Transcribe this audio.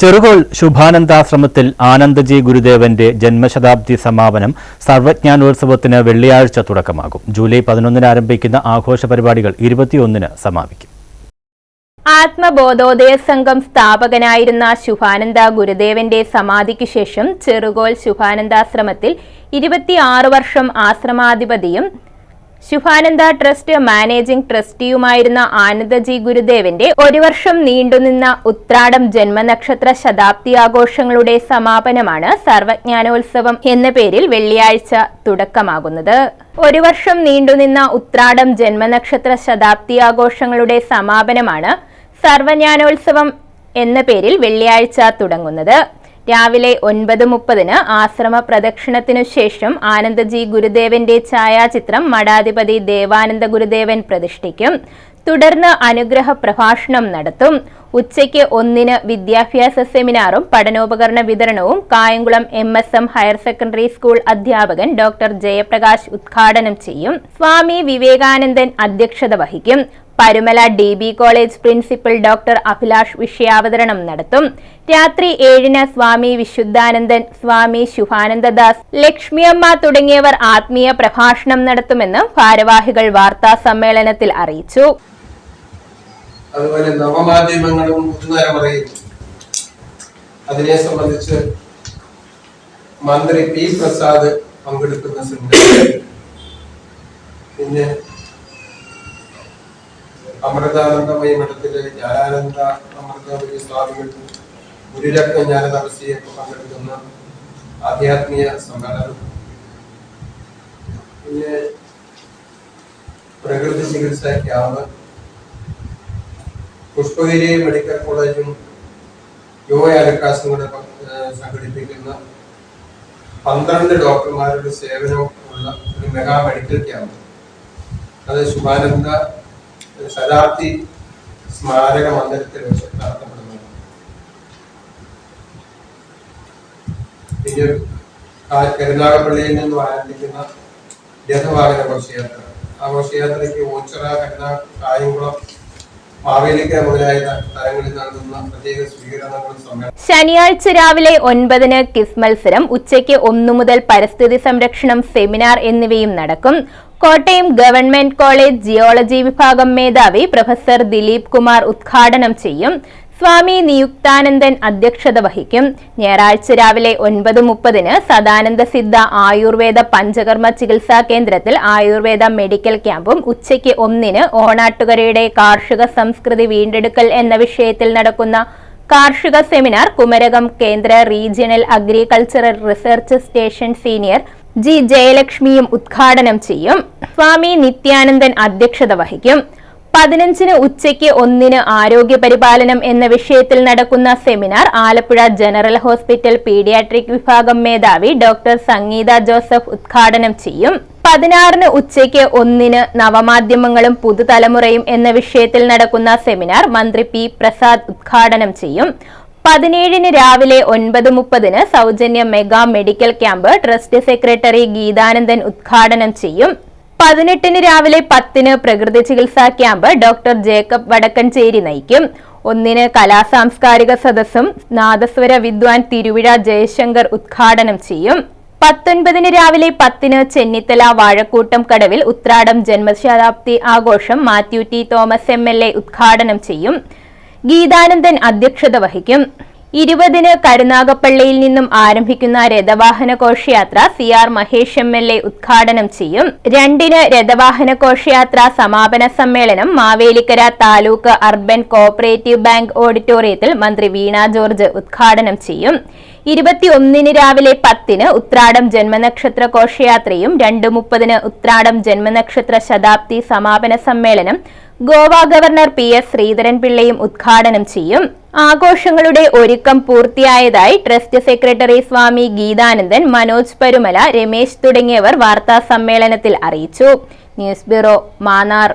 ചെറുകോൾ ശുഭാനന്ദാശ്രമത്തിൽ ആനന്ദജി ഗുരുദേവന്റെ ജന്മശതാബ്ദി സമാപനം സർവജ്ഞാനോത്സവത്തിന് വെള്ളിയാഴ്ച തുടക്കമാകും. ജൂലൈ പതിനൊന്നിന് ആരംഭിക്കുന്ന ആഘോഷ പരിപാടികൾ ഇരുപത്തിയൊന്നിന് സമാപിക്കും. ആത്മബോധോദയ സംഘം സ്ഥാപകനായിരുന്ന ശുഭാനന്ദ ഗുരുദേവന്റെ സമാധിക്ക് ശേഷം ചെറുകോൽ ശുഭാനന്ദാശ്രമത്തിൽ ഇരുപത്തിയാറ് വർഷം ആശ്രമാധിപതിയും ശുഭാനന്ദ ട്രസ്റ്റ് മാനേജിംഗ് ട്രസ്റ്റിയുമായിരുന്ന ആനന്ദജി ഗുരുദേവന്റെ ഒരു വർഷം നീണ്ടുനിന്ന ഉത്രാടം ജന്മനക്ഷത്ര ശതാബ്ദി ആഘോഷങ്ങളുടെ സമാപനമാണ് സർവജ്ഞാനോത്സവം എന്ന പേരിൽ വെള്ളിയാഴ്ച തുടക്കമാകുന്നത്. ഒരു വർഷം നീണ്ടുനിന്ന ഉത്രാടം ജന്മനക്ഷത്ര ശതാബ്ദി ആഘോഷങ്ങളുടെ സമാപനമാണ് സർവജ്ഞാനോത്സവം എന്ന പേരിൽ വെള്ളിയാഴ്ച തുടങ്ങുന്നത്. രാവിലെ ഒൻപത് മുപ്പതിന് ആശ്രമ പ്രദക്ഷിണത്തിനു ശേഷം ആനന്ദജി ഗുരുദേവന്റെ ഛായാചിത്രം മഠാധിപതി ദേവാനന്ദ ഗുരുദേവൻ പ്രതിഷ്ഠിക്കും. തുടർന്ന് അനുഗ്രഹ പ്രഭാഷണം നടത്തും. ഉച്ചയ്ക്ക് ഒന്നിന് വിദ്യാഭ്യാസ സെമിനാറും പഠനോപകരണ വിതരണവും Kayamkulam M S M higher secondary school അധ്യാപകൻ ഡോക്ടർ ജയപ്രകാശ് ഉദ്ഘാടനം ചെയ്യും. സ്വാമി വിവേകാനന്ദൻ അധ്യക്ഷത വഹിക്കും. Parumala D B college principal doctor Abhilash വിഷയാവതരണം നടത്തും. രാത്രി ഏഴിന് സ്വാമി വിശുദ്ധാനന്ദൻ സ്വാമി ശുഭാനന്ദദാസ് ലക്ഷ്മിയമ്മ തുടങ്ങിയവർ ആത്മീയ പ്രഭാഷണം നടത്തുമെന്ന് ഭാരവാഹികൾ വാർത്താ സമ്മേളനത്തിൽ അറിയിച്ചു. അതുപോലെ നവമാധ്യമങ്ങളും പുതുതലമുറയും അതിനെ സംബന്ധിച്ച് മന്ത്രി പി പ്രസാദ് പങ്കെടുക്കുന്ന പിന്നെ അമൃതാനന്ദമയ മഠത്തിലെ ജ്ഞാനാനന്ദ അമൃതമയ സ്വാമികൾ ഗുരുരത്ന ജ്ഞാന തപസ്യയൊക്കെ പങ്കെടുക്കുന്ന ആധ്യാത്മിക സമ്മേളനം. പിന്നെ പ്രകൃതി ചികിത്സ ക്യാമ്പ് പുഷ്പഗിരി മെഡിക്കൽ കോളേജും യുവ അലക്കാസും കൂടെ സംഘടിപ്പിക്കുന്ന പന്ത്രണ്ട് ഡോക്ടർമാരുടെ സേവനവും ഉള്ള ഒരു മെഗാ മെഡിക്കൽ ക്യാമ്പ്. അത് ശുഭാനന്ദ ശതാബ്ദി സ്മാരക മന്ദിരത്തിൽ വെച്ച് നടത്തപ്പെടുന്നത് കരുനാഗപ്പള്ളിയിൽ നിന്നും ആരംഭിക്കുന്ന രഥവാഹന ഘോഷയാത്ര. ആ ഘോഷയാത്രയ്ക്ക് ഓച്ചിറ കരുനാ കായംകുളം ശനിയാഴ്ച രാവിലെ ഒൻപതിന് കിസ് മത്സരം ഉച്ചയ്ക്ക് ഒന്നു മുതൽ പരിസ്ഥിതി സംരക്ഷണം സെമിനാർ എന്നിവയും നടക്കും. കോട്ടയം ഗവൺമെന്റ് കോളേജ് ജിയോളജി വിഭാഗം മേധാവി പ്രൊഫസർ ദിലീപ് കുമാർ ഉദ്ഘാടനം ചെയ്യും. സ്വാമി നിയുക്താനന്ദൻ അധ്യക്ഷത വഹിക്കും. ഞായറാഴ്ച രാവിലെ ഒൻപത് മുപ്പതിന് സദാനന്ദ സിദ്ധ ആയുർവേദ പഞ്ചകർമ്മ ചികിത്സാ കേന്ദ്രത്തിൽ ആയുർവേദ മെഡിക്കൽ ക്യാമ്പും ഉച്ചയ്ക്ക് ഒന്നിന് ഓണാട്ടുകരയുടെ കാർഷിക സംസ്കൃതി വീണ്ടെടുക്കൽ എന്ന വിഷയത്തിൽ നടക്കുന്ന കാർഷിക സെമിനാർ കുമരകം കേന്ദ്ര regional agricultural research station senior G ജയലക്ഷ്മിയും ഉദ്ഘാടനം ചെയ്യും. സ്വാമി നിത്യാനന്ദൻ അധ്യക്ഷത വഹിക്കും. പതിനഞ്ചിന് ഉച്ചയ്ക്ക് ഒന്നിന് ആരോഗ്യ പരിപാലനം എന്ന വിഷയത്തിൽ നടക്കുന്ന seminar Alappuzha general hospital paediatric വിഭാഗം മേധാവി ഡോക്ടർ സംഗീത ജോസഫ് ഉദ്ഘാടനം ചെയ്യും. പതിനാറിന് ഉച്ചയ്ക്ക് ഒന്നിന് നവമാധ്യമങ്ങളും പുതുതലമുറയും എന്ന വിഷയത്തിൽ നടക്കുന്ന സെമിനാർ മന്ത്രി പി പ്രസാദ് ഉദ്ഘാടനം ചെയ്യും. പതിനേഴിന് രാവിലെ ഒൻപത് മുപ്പതിന് സൗജന്യ mega medical camp trust secretary Geethanandan ഉദ്ഘാടനം ചെയ്യും. പതിനെട്ടിന് രാവിലെ പത്തിന് പ്രകൃതി ചികിത്സാ ക്യാമ്പ് ഡോക്ടർ ജേക്കബ് വടക്കഞ്ചേരി നയിക്കും. ഒന്നിന് കലാസാംസ്കാരിക സദസ്സും നാദസ്വര വിദ്വാൻ തിരുവിഴ ജയശങ്കർ ഉദ്ഘാടനം ചെയ്യും. പത്തൊൻപതിന് രാവിലെ പത്തിന് ചെന്നിത്തല വാഴക്കൂട്ടം കടവിൽ ഉത്രാടം ജന്മശതാബ്ദി ആഘോഷം മാത്യു ടി തോമസ് എം ഉദ്ഘാടനം ചെയ്യും. ഗീതാനന്ദൻ അധ്യക്ഷത വഹിക്കും. ഇരുപതിന് കരുനാഗപ്പള്ളിയിൽ നിന്നും ആരംഭിക്കുന്ന രഥവാഹന ഘോഷയാത്ര C R Mahesh M L A ഉദ്ഘാടനം ചെയ്യും. രണ്ടിന് രഥവാഹന ഘോഷയാത്ര സമാപന സമ്മേളനം Mavelikara taluk urban cooperative bank ഓഡിറ്റോറിയത്തിൽ മന്ത്രി വീണ ജോർജ് ഉദ്ഘാടനം ചെയ്യും. ഇരുപത്തിയൊന്നിന് രാവിലെ പത്തിന് ഉത്രാടം ജന്മനക്ഷത്ര ഘോഷയാത്രയും രണ്ട് മുപ്പതിന് ഉത്രാടം ജന്മനക്ഷത്ര ശതാബ്ദി സമാപന സമ്മേളനം ഗോവ ഗവർണർ പി എസ് ശ്രീധരൻപിള്ളയും ഉദ്ഘാടനം ചെയ്യും. ആഘോഷങ്ങളുടെ ഒരുക്കം പൂർത്തിയായതായി ട്രസ്റ്റ് സെക്രട്ടറി സ്വാമി ഗീതാനന്ദൻ മനോജ് പരുമല രമേശ് തുടങ്ങിയവർ വാർത്താ സമ്മേളനത്തിൽ അറിയിച്ചു. News bureau Mannar.